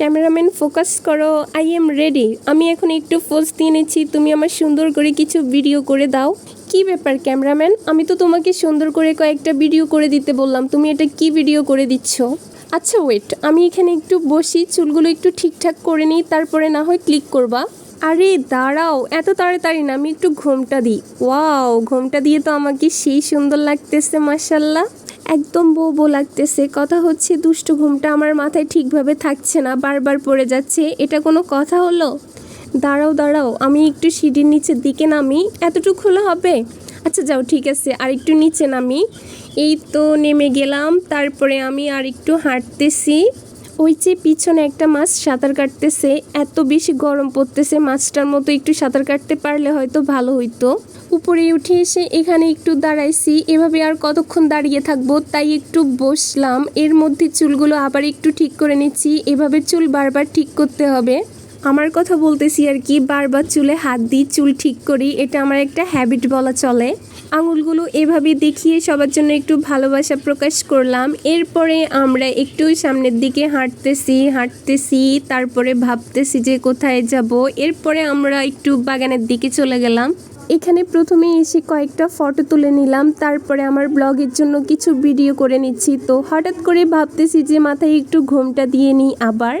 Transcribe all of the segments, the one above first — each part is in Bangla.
ক্যামেরাম্যান, ফোকাস করো আই এম রেডি আমি এখন একটু ফোজ দিয়ে নিচ্ছি। তুমি আমার সুন্দর করে কিছু ভিডিও করে দাও। কি ব্যাপার ক্যামেরাম্যান? আমি তো তোমাকে সুন্দর করে কয়েকটা ভিডিও করে দিতে বললাম। তুমি এটা কি ভিডিও করে দিচ্ছ? আচ্ছা ওয়েট আমি এখানে একটু বসি, চুলগুলো একটু ঠিকঠাক করে নিই, তারপরে না হয় ক্লিক করবা। আরে, দাঁড়াও, এত তাড়াতাড়ি না, আমি একটু ঘোমটা দিই। ওয়াও ঘোমটা দিয়ে তো আমাকে সেই সুন্দর লাগতেছে মাসাল্লাহ একদম বউ লাগতেছে। কথা হচ্ছে দুষ্টু ঘুমটা আমার মাথায় ঠিকভাবে থাকছে না, বারবার পড়ে যাচ্ছে। এটা কোনো কথা হলো? দাঁড়াও দাঁড়াও, আমি একটু সিঁড়ির নিচের দিকে নামি, এতটুকু হলে হবে? আচ্ছা যাও, ঠিক আছে, আর একটু নিচে নামি। এই তো নেমে গেলাম, তারপরে আমি আর একটু হাঁটতেছি। ওই যে পিছনে একটা মাছ সাঁতার কাটতেছে, এত বেশি গরম পড়তেছে, মাছটার মতো একটু সাঁতার কাটতে পারলে হয়তো ভালো হইতো। উপরে উঠে এসে এখানে একটু দাঁড়াইছি। এভাবে আর কতক্ষণ দাঁড়িয়ে থাকব তাই একটু বসলাম। এর মধ্যে চুলগুলো আবার একটু ঠিক করে নিচ্ছি। এভাবে চুল বারবার ঠিক করতে হবে। আমার কথা বলতেছি আর কি, বারবার চুলে হাত দিই, চুল ঠিক করি, এটা আমার একটা হ্যাবিট বলা চলে। আঙুলগুলো এভাবে দেখিয়ে সবার জন্য একটু ভালোবাসা প্রকাশ করলাম। এরপরে আমরা একটু সামনের দিকে হাঁটতেছি হাঁটতেছি, তারপরে ভাবতেছি যে কোথায় যাব। এরপরে আমরা একটু বাগানের দিকে চলে গেলাম। এখানে প্রথমে এসে কয়েকটা ফটো তুলে নিলাম। তারপরে আমার ব্লগের জন্য কিছু ভিডিও করে নিচ্ছি। তো হঠাৎ করে ভাবতেছি যে মাথায় একটু ঘোমটা দিয়ে নিই আবার।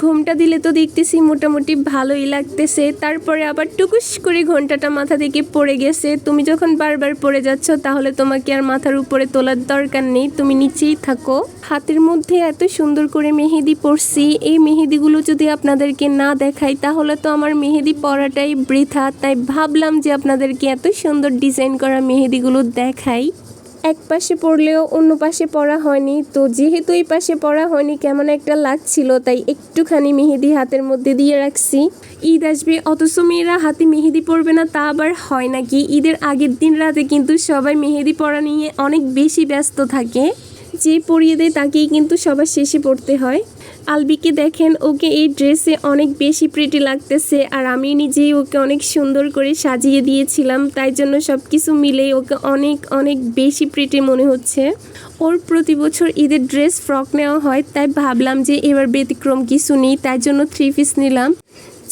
ঘোমটা দিলে তো দেখতেছি মোটামুটি ভালোই লাগতেছে। তারপরে আবার টুকুস করে ঘন্টাটা মাথা থেকে পড়ে গেছে। তুমি যখন বারবার পড়ে যাচ্ছ, তাহলে তোমাকে আর মাথার উপরে তোলার দরকার নেই। তুমি নিচেই থাকো। হাতের মধ্যে এত সুন্দর করে মেহেদি পরছি। এই মেহেদিগুলো যদি আপনাদেরকে না দেখাই, তাহলে তো আমার মেহেদি পরাটাই বৃথা। তাই ভাবলাম যে আপনাদেরকে এত সুন্দর ডিজাইন করা মেহেদিগুলো দেখাই। এক পাশে পড়লেও অন্য পাশে পড়া হয়নি। তো যেহেতু এই পাশে পড়া হয়নি, কেমন একটা লাগছিল, তাই একটুখানি মেহেদি হাতের মধ্যে দিয়ে রাখছি। ঈদ আসবে, অথচ মেয়েরা হাতে মেহেদি পরবে না, তা আবার হয় নাকি? ঈদের আগের দিন রাতে কিন্তু সবাই মেহেদি পরা নিয়ে অনেক বেশি ব্যস্ত থাকে। যে পরিয়ে দেয় তাকেই কিন্তু সবার শেষে পড়তে হয়। আলবিকে দেখেন, ওকে এই ড্রেসে অনেক বেশি প্রিটি লাগতেছে আর আমি নিজেই ওকে অনেক সুন্দর করে সাজিয়ে দিয়েছিলাম, তাই জন্য সব কিছু মিলেই ওকে অনেক অনেক বেশি প্রিটি মনে হচ্ছে। ওর প্রতি বছর ঈদের ড্রেস ফ্রক নেওয়া হয়, তাই ভাবলাম যে এবার ব্যতিক্রম কিছু নেই, তাই জন্য থ্রি পিস নিলাম।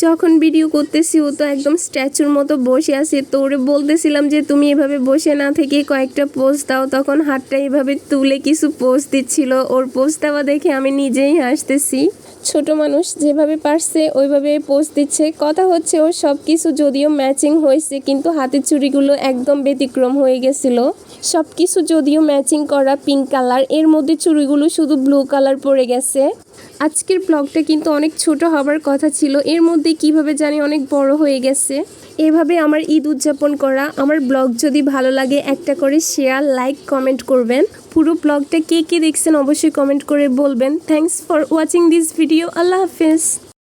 যখন ভিডিও করতেছি, ও তো একদম স্ট্যাচুর মতো বসে আছে। তো ওরে বলতেছিলাম যে, তুমি এভাবে বসে না থেকে কয়েকটা পোজ দাও। তখন হাতটা এভাবে তুলে কিছু পোজ দিচ্ছিল। ওর পোজ দেওয়া দেখে আমি নিজেই হাসতেছি। ছোট মানুষ যেভাবে পারছে, ওইভাবে পোজ দিচ্ছে। কথা হচ্ছে, ওর সব কিছু যদিও ম্যাচিং হয়েছে, কিন্তু হাতের চুড়িগুলো একদম ব্যতিক্রম হয়ে গেছিল। সব কিছু যদিও ম্যাচিং করা পিঙ্ক কালারের মধ্যে চুড়িগুলো শুধু ব্লু কালার পড়ে গেছে। আজকের ব্লগটা কিন্তু অনেক ছোট হবার কথা ছিল। এর মধ্যে কীভাবে জানি অনেক বড় হয়ে গেছে। এভাবে আমার ঈদ উদযাপন করা, আমার ব্লগ যদি ভালো লাগে একটা করে শেয়ার লাইক কমেন্ট করবেন। পুরো ব্লগটা কে কে দেখছেন অবশ্যই কমেন্ট করে বলবেন। Thanks for watching this video আল্লাহ হাফেজ।